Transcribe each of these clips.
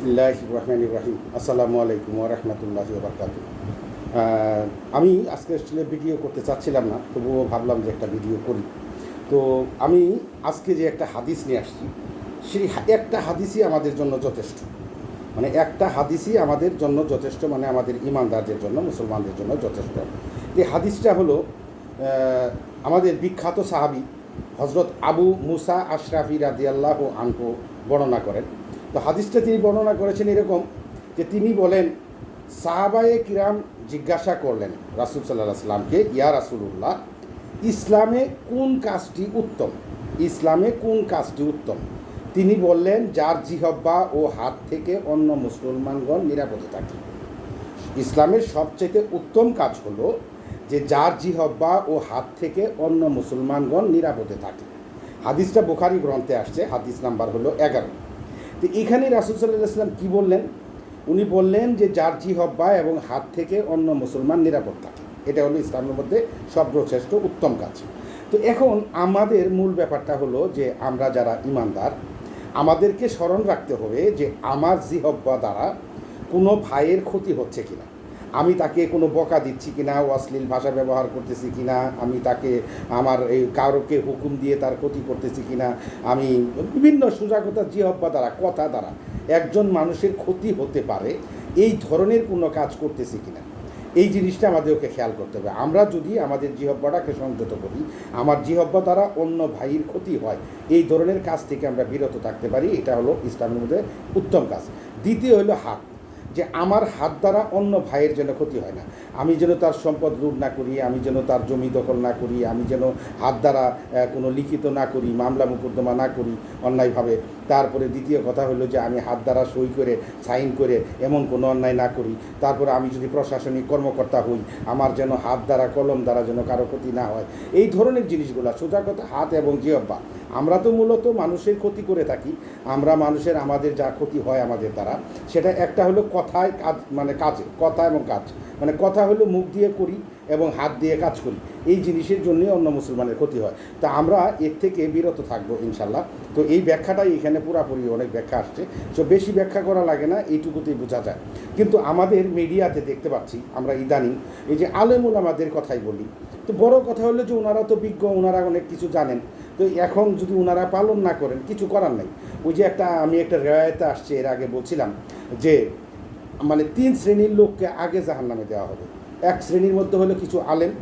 বিসমিল্লাহ রহমান ইব্রাহিম আসসালামু আলাইকুম ওরহমতুল্লাহ বারকাত আমি আজকে আসলে ভিডিও করতে চাচ্ছিলাম না, তবুও ভাবলাম যে একটা ভিডিও করি। তো আমি আজকে যে একটা হাদিস নিয়ে আসছি, সেই একটা হাদিসই আমাদের জন্য যথেষ্ট। মানে একটা হাদিসই আমাদের জন্য যথেষ্ট মানে আমাদের ইমানদারদের জন্য, মুসলমানদের জন্য যথেষ্ট। এই হাদিসটা হলো আমাদের বিখ্যাত সাহাবি হজরত আবু মুসা আশরাফি রাদিয়াল্লাহ আনকো বর্ণনা করেন। তো হাদিসটা তিনি বর্ণনা করেছেন এরকম যে তিনি বলেন, সাহাবায়ে কিরাম জিজ্ঞাসা করলেন রাসুল সাল্লাহ সাল্লামকে, ইয়া রাসুলুল্লাহ, ইসলামে কোন কাজটি উত্তম? ইসলামে কোন কাজটি উত্তম? তিনি বললেন, যার জিহব্বা ও হাত থেকে অন্য মুসলমানগণ নিরাপদে থাকে। ইসলামের সবচেয়ে উত্তম কাজ হলো যে যার জিহব্বা ও হাত থেকে অন্য মুসলমানগণ নিরাপদে থাকে। হাদিসটা বোখারি গ্রন্থে আসছে, হাদিস নাম্বার হলো এগারো। তো এখানে রাসুল সাল্লাহ ইসলাম কী বললেন? উনি বললেন যে যার জিহব্বা এবং হাত থেকে অন্য মুসলমান নিরাপদ থাকে এটা হলো ইসলামের মধ্যে সর্বশ্রেষ্ঠ উত্তম কাজ। তো এখন আমাদের মূল ব্যাপারটা হলো যে আমরা যারা ইমানদার, আমাদেরকে স্মরণ রাখতে হবে যে আমার জিহব্বা দ্বারা কোনো ভাইয়ের ক্ষতি হচ্ছে কিনা। আমি তাকে কোনো বকা দিচ্ছি কি কিনা অশ্লীল ভাষা ব্যবহার করতেছি কিনা আমি তাকে আমার এই কারোকে হুকুম দিয়ে তার ক্ষতি করতেছি কিনা আমি বিভিন্ন সুজাগতা জিহব্বা দ্বারা, কথা দ্বারা একজন মানুষের ক্ষতি হতে পারে, এই ধরনের কোনো কাজ করতেছি কিনা এই জিনিসটা আমাদেরকে খেয়াল করতে হবে। আমরা যদি আমাদের জিহব্বাটাকে সংযত করি, আমার জিহব্বা দ্বারা অন্য ভাইয়ের ক্ষতি হয়, এই ধরনের কাজ থেকে আমরা বিরত থাকতে পারি, এটা হলো ইসলামের মধ্যে উত্তম কাজ। দ্বিতীয় হলো হাত। যে আমার হাত দ্বারা অন্য ভাইয়ের যেন ক্ষতি হয় না। আমি যেন তার সম্পদ লুট না করি, আমি যেন তার জমি দখল না করি, আমি যেন হাত দ্বারা কোনো লিখিত না করি, মামলা মোকদ্দমা না করি অন্যায়ভাবে। তারপরে দ্বিতীয় কথা হলো যে আমি হাত দ্বারা সই করে, সাইন করে এমন কোনো অন্যায় না করি। তারপরে আমি যদি প্রশাসনিক কর্মকর্তা হই, আমার যেন হাত দ্বারা, কলম দ্বারা যেন কারও ক্ষতি না হয়। এই ধরনের জিনিসগুলো সোজা কথা হাত এবং জিহব্বা আমরা তো মূলত মানুষের ক্ষতি করে থাকি। আমরা মানুষের, আমাদের যা ক্ষতি হয় আমাদের দ্বারা, সেটা একটা হলো কথায় কাজ মানে কাজে, কথা এবং কাজ। মানে কথা হলো মুখ দিয়ে করি এবং হাত দিয়ে কাজ করি। এই জিনিসের জন্যই অন্য মুসলমানের ক্ষতি হয়। তা আমরা এর থেকে বিরত থাকব, ইনশাল্লাহ। তো এই ব্যাখ্যাটাই এখানে পুরাপুরি অনেক ব্যাখ্যা আসছে। তো বেশি ব্যাখ্যা করা লাগে না, এইটুকুতেই বোঝা যায়। কিন্তু আমাদের মিডিয়াতে দেখতে পাচ্ছি, আমরা ইদানিং এই যে আলেমুল আমাদের কথাই বলি। তো বড় কথা হলো যে ওনারা তো বিজ্ঞ ওনারা অনেক কিছু জানেন। তো এখন যদি ওনারা পালন না করেন, কিছু করার নাই। ওই যে একটা, আমি একটা রেওয়ায়তে আসছে, এর আগে বলছিলাম যে মানে তিন শ্রেণির লোককে আগে জাহান নামে দেওয়া হবে। এক শ্রেণির মধ্যে হলো কিছু আলেম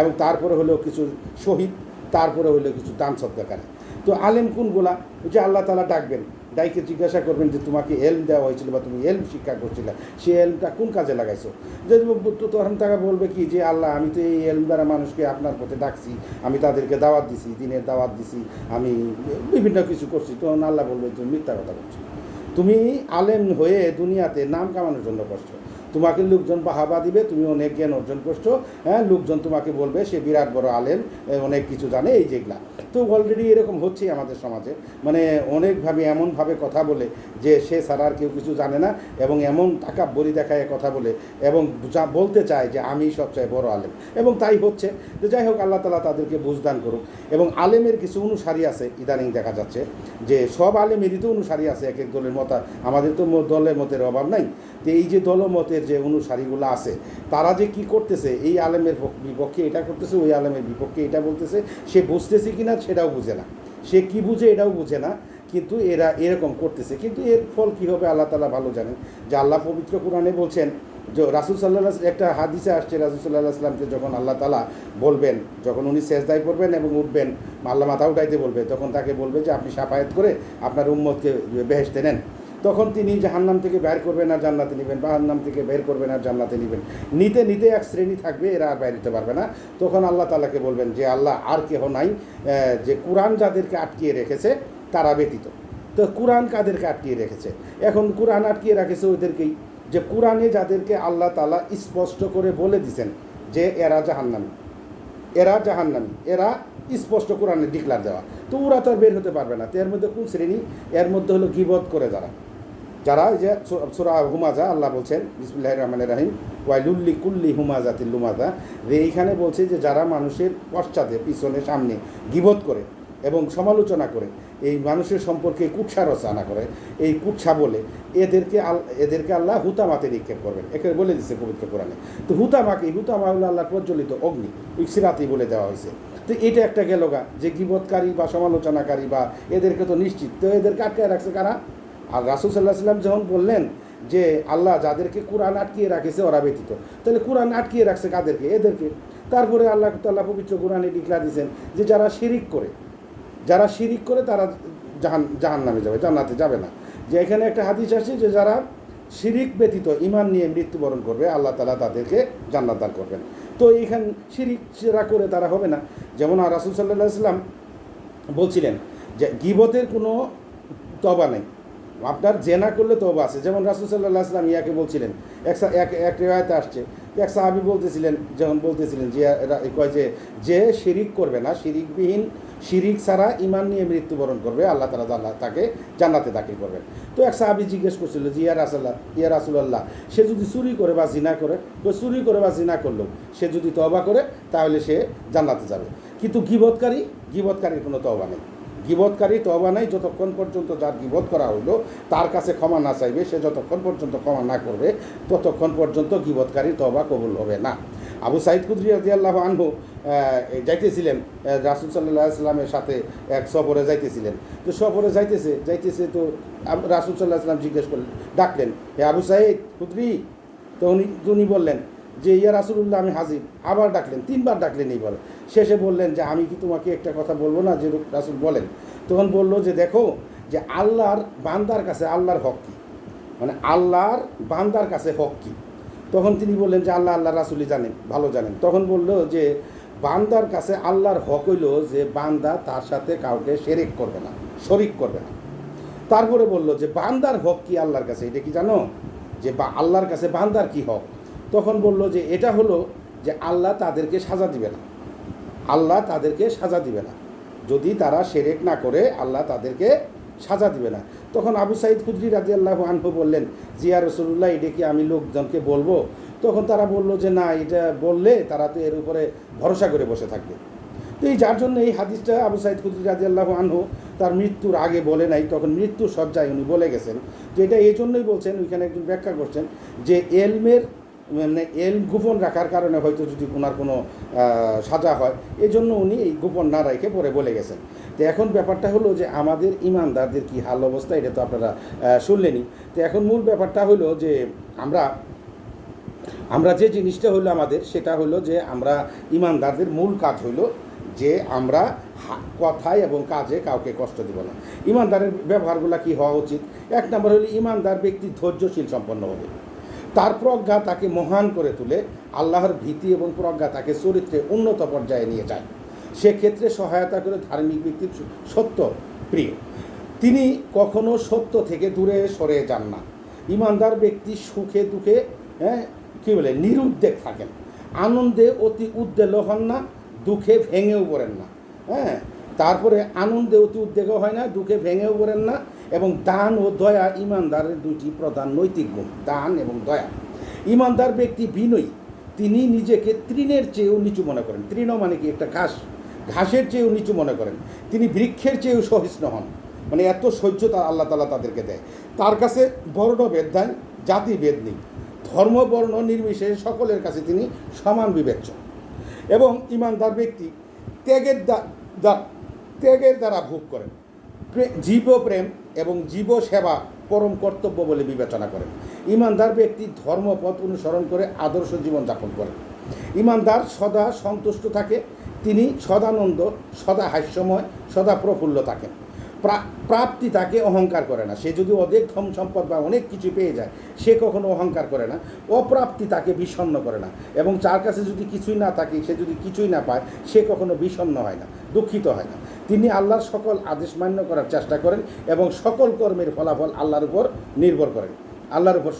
এবং তারপরে হলো কিছু শহীদ, তারপরে হলো কিছু দান সদ্গাকারী তো আলেম কোনগুলা? যে আল্লাহ তালা ডাকবেন ডাইকে জিজ্ঞাসা করবেন যে তোমাকে এলম দেওয়া হয়েছিল বা তুমি এলম শিক্ষা করছিলে সেই এলমটা কোন কাজে লাগাইছো? যে তো তখন তারা বলবে কি যে, আল্লাহ, আমি তো এই এলম দ্বারা মানুষকে আপনার পথে ডাকছি, আমি তাদেরকে দাওয়াত দিছি, দিনের দাওয়াত দিছি, আমি বিভিন্ন কিছু করছি। তখন আল্লাহ বলবে, তুমি মিথ্যা কথা বলছো। তুমি আলেম হয়ে দুনিয়াতে নাম কামানোর জন্য করছ। তোমাকে লোকজন বাহাবা দিবে, তুমি অনেক জ্ঞান অর্জন করছ হ্যাঁ লোকজন তোমাকে বলবে, সে বিরাট বড় আলেম অনেক কিছু জানে, এই যেগুলা তো অলরেডি এরকম হচ্ছেই আমাদের সমাজে। মানে অনেকভাবে এমনভাবে কথা বলে যে সে ছাড়া আর কেউ কিছু জানে না, এবং এমন টাকা বলি দেখায় কথা বলে, এবং বলতে চায় যে আমি সবচেয়ে বড় আলেম। এবং তাই হচ্ছে। তো যাই হোক, আল্লাহ তালা তাদেরকে বুঝদান করুক। এবং আলেমের কিছু অনুসারী আছে, ইদানিং দেখা যাচ্ছে, যে সব আলেমেরই তো অনুসারী আছে, এক এক দলের মতা। আমাদের তো দলের মতের অভাব নাই। তো এই যে দলমতের যে অনুসারীগুলো আছে, তারা যে কি করতেছে, এই আলেমের বিপক্ষে এটা করতেছে, ওই আলেমের বিপক্ষে এটা বলতেছে, সে বুঝতেছে কি না সেটাও বুঝে না। সে কি বুঝে এটাও বুঝে না, কিন্তু এরা এরকম করতেছে। কিন্তু এর ফল কী হবে আল্লাহ তালা ভালো জানেন। যে আল্লাহ পবিত্র কোরআনে বলছেন, যে রাসুল সাল্লাহ একটা হাদিসে আসছে, রাসুল সাল্লাহ আসলামকে যখন আল্লাহ তালা বলবেন, যখন উনি সেজদায় করবেন এবং উঠবেন, আল্লাহ মাথা উঠাইতে বলবে, তখন তাকে বলবে যে, আপনি সাফায়াত করে আপনার উম্মতকে বেহেসতে নেন। তখন তিনি জাহান্নাম থেকে বের করবেন আর জান্নাতে নেবেন, জাহান্নাম থেকে বের করবেন আর জান্নাতে নেবেন। নিতে নিতে এক শ্রেণি থাকবে, এরা আর বাইরে পারবে না। তখন আল্লাহ তালাকে বলবেন যে, আল্লাহ, আর কেহ নাই যে কোরআন যাদেরকে আটকিয়ে রেখেছে, তারা ব্যতীত। তো কোরআন কাদেরকে আটকিয়ে রেখেছে? এখন কোরআন আটকিয়ে রেখেছে ওদেরকেই। যে কোরআনে যাদেরকে আল্লাহ তালা স্পষ্ট করে বলে দিছেন যে, এরা জাহান্নামী। এরা জাহান্নামী। এরা স্পষ্ট কোরআনে ডিক্লার দেওয়া। তো ওরা তো আর বের হতে পারবে না। তো এর মধ্যে কোন শ্রেণি? এর মধ্যে হলো গিবত করে যারা। যারা যে সুরা হুমাজা, আল্লাহ বলছেন বিসমুল্লাহ রহমান রাহিম, ওয়াইলুল্লি কুল্লি হুমাজাতিল লুমাজা। যে এইখানে বলছে যে যারা মানুষের পশ্চাতে, পিছনে, সামনে গিবত করে এবং সমালোচনা করে, এই মানুষের সম্পর্কে কুৎসা রচনা করে, এই কুৎসা বলে, এদেরকে আল, এদেরকে আল্লাহ হুতামাতে নিক্ষেপ করবেন। একে বলে দিচ্ছে পবিত্র কোরআনে। তো হুতামাকে হুতামা হলো আল্লাহ প্রজ্বলিত অগ্নি ইসিরাতি বলে দেওয়া হয়েছে। তো এটা একটা গেল গা, যে গিবৎকারী বা সমালোচনাকারী বা এদেরকে তো নিশ্চিত, তো এদেরকে আটকে রাখছে কারা? আর রাসুল সাল্লাহ সাল্লাম যখন বললেন যে আল্লাহ যাদেরকে কোরআন আটকিয়ে রাখেছে, ওরা ব্যতীত। তাহলে কোরআন আটকিয়ে রাখছে কাদেরকে? এদেরকে। তারপরে আল্লাহ তাল্লাহ পবিত্র কোরআনে ডিক্লার দিয়েছেন যে যারা শিরিক করে, যারা শিরিক করে তারা জাহান জাহান নামে যাবে, জান্নাতে যাবে না। যে এখানে একটা হাদিস আসছে যে যারা শিরিক ব্যতীত ইমান নিয়ে মৃত্যুবরণ করবে, আল্লাহ তালা তাদেরকে জান্নাত দান করবেন। তো এইখান শিরিক সেরা করে তারা হবে না। যেমন রাসুল সাল্লাহ সাল্লাম বলছিলেন যে গিবতের কোনো তবা নেই। আপনার জেনা করলে তবা আছে। যেমন রাসুল সাল্লাহ আসলাম ইয়াকে বলছিলেন, এক এক রেওয়ায়তে আসছে। এক সাহাবি বলতেছিলেন, যখন বলতেছিলেন যে কয় যে যে শিরিক করবে না, শিরিকবিহীন শিরিক ছাড়া ইমান নিয়ে মৃত্যুবরণ করবে, আল্লাহ তালা জান্নাত তাকে জান্নাতে দাখিল করবেন। তো এক সাহাবি জিজ্ঞেস করছিল যে, ইয়া রাসাল্লাহ ইয়া রাসুলাল্লাহ, সে যদি চুরি করে বা জিনা করে, তো চুরি করে বা জিনা করল, সে যদি তবা করে, তাহলে সে জান্নাতে যাবে। কিন্তু গিবৎকারী গিবৎকারীর কোনো তবা নেই। গিবৎকারী তবা নাই, যতক্ষণ পর্যন্ত যার গিবত করা হইল, তার কাছে ক্ষমা না চাইবে, সে যতক্ষণ পর্যন্ত ক্ষমা না করবে, ততক্ষণ পর্যন্ত গিবৎকারী তবা কবুল হবে না। আবু সাইদ কুদ্রি রাজিয়াল্লাহ আনহু যাইতেছিলেন রাসুল সাল্লাহ সাল্লামের সাথে এক সফরে যাইতেছিলেন। তো সফরে যাইতেছে যাইতেছে তো রাসুল সাল্লাহ সাল্লাম জিজ্ঞেস করলেন, ডাকলেন, হে আবু সাইদ কুদ্রি তো উনি উনি বললেন যে, ইয়া রাসুল্লাহ আমি হাজির। আবার ডাকলেন, তিনবার ডাকলেন এইবার। শেষে বললেন যে, আমি কি তোমাকে একটা কথা বলব না? যে রাসুল বলেন। তখন বলল যে, দেখো, যে, আল্লাহর বান্দার কাছে আল্লাহর হক কী? মানে আল্লাহর বান্দার কাছে হক কী? তখন তিনি বললেন যে, আল্লাহ আল্লাহ রাসুলি জানেন, ভালো জানেন। তখন বলল যে, বান্দার কাছে আল্লাহর হক হইল যে, বান্দা তার সাথে কাউকে সেরেক করবে না, শরিক করবে না। তারপরে বলল যে, বান্দার হক কি আল্লাহর কাছে? এটা কি জানো? যে, বা, আল্লাহর কাছে বান্দার কি হক? তখন বলল যে এটা হলো যে আল্লাহ তাদেরকে সাজা দিবে না। আল্লাহ তাদেরকে সাজা দিবে না। যদি তারা সেরেক না করে, আল্লাহ তাদেরকে সাজা দিবে না। তখন আবু সাইদ খুদ্রি রাজি আল্লাহ আনহু বললেন, জিয়া রসুল্লাহ এটা কি আমি লোকজনকে বলব? তখন তারা বলল যে না, এটা বললে তারা তো এর উপরে ভরসা করে বসে থাকবে। তো এই যার জন্য এই হাদিসটা আবু সাইদ খুদ্রি রাজি আল্লাহ আনহু তার মৃত্যুর আগে বলে নাই, তখন মৃত্যুর সজ্জায় উনি বলে গেছেন। যে এটা এই জন্যই বলছেন, ওইখানে একজন ব্যাখ্যা করছেন যে এলমের মানে এল গোপন রাখার কারণে হয়তো যদি ওনার কোনো সাজা হয় এই জন্য উনি এই গোপন না রেখে পরে বলে গেছেন। তো এখন ব্যাপারটা হলো যে আমাদের ইমানদারদের কি হাল অবস্থা এটা তো আপনারা আহ, শুনলেনই। তো এখন মূল ব্যাপারটা হলো যে আমরা আমরা যে জিনিসটা হলো আমাদের সেটা হলো যে আমরা ইমানদারদের মূল কাজ হলো যে আমরা কথায় এবং কাজে কাউকে কষ্ট দিব না। ইমানদারের ব্যবহারগুলো কি হওয়া উচিত? এক নম্বর হলো ইমানদার ব্যক্তি ধৈর্যশীল সম্পন্ন হবে। তার প্রজ্ঞা তাকে মহান করে তুলে আল্লাহর ভীতি এবং প্রজ্ঞা তাকে চরিত্রে উন্নত পর্যায়ে নিয়ে যায়। সেক্ষেত্রে সহায়তা করে ধার্মিক ব্যক্তির সত্য প্রিয়। তিনি কখনো সত্য থেকে দূরে সরে যান না। ইমানদার ব্যক্তি সুখে দুঃখে হ্যাঁ কী বলে, নিরুদ্বেগ থাকেন। আনন্দে অতি উদ্বেল হন না, দুঃখে ভেঙেও পড়েন না। হ্যাঁ তারপরে আনন্দে অতি উদ্বেগও হয় না, দুঃখে ভেঙেও পড়েন না এবং দান ও দয়া ইমানদারের দুটি প্রধান নৈতিক গুণ, দান এবং দয়া। ইমানদার ব্যক্তি বিনয়ী, তিনি নিজেকে তৃণের চেয়েও নিচু মনে করেন। তৃণ মানে কি? একটা ঘাস। ঘাসের চেয়েও নিচু মনে করেন। তিনি বৃক্ষের চেয়েও সহিষ্ণু হন। মানে এত সহ্য তার আল্লাহ তালা তাদেরকে দেয়। তার কাছে বর্ণভেদ দেন জাতি ভেদ নেই। ধর্ম, বর্ণ, নির্বিশেষে সকলের কাছে তিনি সমান বিবেচ্য। এবং ইমানদার ব্যক্তি ত্যাগের দ্বা- দ্বা- ত্যাগের দ্বারা ভোগ করেন। জীব প্রেম এবং জীব সেবা পরম কর্তব্য বলে বিবেচনা করেন। ইমানদার ব্যক্তি ধর্মপথ অনুসরণ করে আদর্শ জীবন জীবনযাপন করেন ইমানদার সদা সন্তুষ্ট থাকে, তিনি সদানন্দ, সদা হাস্যময়, সদা প্রফুল্ল থাকেন। প্রাপ্তি তাকে অহংকার করে না। সে যদি অধিক ধন সম্পদ বা অনেক কিছু পেয়ে যায়, সে কখনো অহংকার করে না। অপ্রাপ্তি তাকে বিষণ্ণ করে না। এবং যার কাছে যদি কিছুই না থাকে, সে যদি কিছুই না পায়, সে কখনো বিষণ্ণ হয় না, দুঃখিত হয় না। তিনি আল্লাহর সকল আদেশ মান্য করার চেষ্টা করেন এবং সকল কর্মের ফলাফল আল্লাহর উপর নির্ভর করেন। আল্লাহর উপর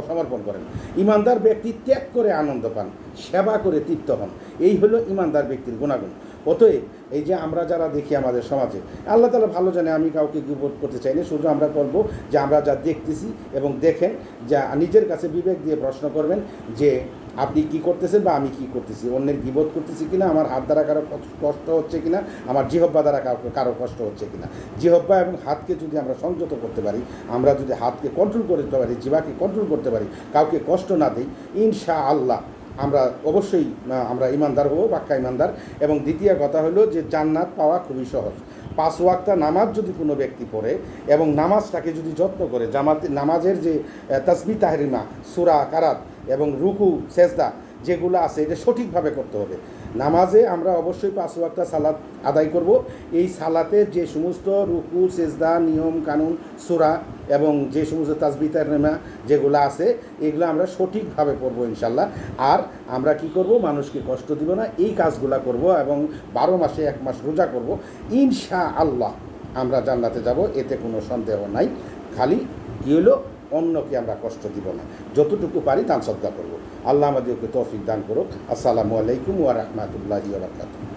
অসমর্পণ করেন। ইমানদার ব্যক্তি ত্যাগ করে আনন্দ পান, সেবা করে তৃপ্ত হন। এই হলো ইমানদার ব্যক্তির গুণাগুণ। অতএব এই যে আমরা যারা দেখি আমাদের সমাজে, আল্লাহ তালা ভালো জানে, আমি কাউকে বিপদ করতে চাই না, শুধু আমরা করব যে আমরা যা দেখতেছি এবং দেখেন, যা নিজের কাছে বিবেক দিয়ে প্রশ্ন করবেন যে আপনি কি করতেছেন বা আমি কি করতেছি? অন্যের বিবোধ করতেছি কিনা? আমার হাত দ্বারা কারও কষ্ট- হচ্ছে কিনা? আমার জিহব্বা দ্বারা কারও কষ্ট হচ্ছে কিনা? জিহব্বা এবং হাতকে যদি আমরা সংযত করতে পারি, আমরা যদি হাতকে কন্ট্রোল করতে পারি জিবাকে কন্ট্রোল করতে পারি, কাউকে কষ্ট না দিই ইনশা আল্লাহ আমরা অবশ্যই আমরা ইমানদার হব বাক্কা ইমানদার। এবং দ্বিতীয় কথা হলো যে জান্নাত পাওয়া খুবই সহজ। পাঁচ ওয়াক্তা নামাজ যদি কোনো ব্যক্তি পড়ে এবং নামাজটাকে যদি যত্ন করে, জামাতে, নামাজের যে তসবি তাহরিমা, সুরা কারাত এবং রুকু, সেজদা যেগুলো আছে, এটা সঠিকভাবে করতে হবে। নামাজে আমরা অবশ্যই পাঁচ ওয়াক্তা সালাত আদায় করব। এই সালাতের যে সমস্ত রুকু, সেজদা, নিয়ম, কানুন, সুরা এবং যে সমস্ত তাজবিতার তাহরিমা যেগুলো আছে, এগুলো আমরা সঠিকভাবে করব ইনশাল্লাহ আর আমরা কি করব? মানুষকে কষ্ট দিব না। এই কাজগুলো করব এবং বারো মাসে এক মাস রোজা করব। ইনশা আল্লাহ আমরা জান্নাতে যাব, এতে কোনো সন্দেহ নাই। খালি কী হলো? অন্যকে আমরা কষ্ট দিব না। যতটুকু পারি দান শ্রদ্ধা করব। আল্লাহ আমাদেরকে তৌফিক দান করুক। আসসালামু আলাইকুম ওয়া রাহমাতুল্লাহি ওয়া বারাকাতুহু।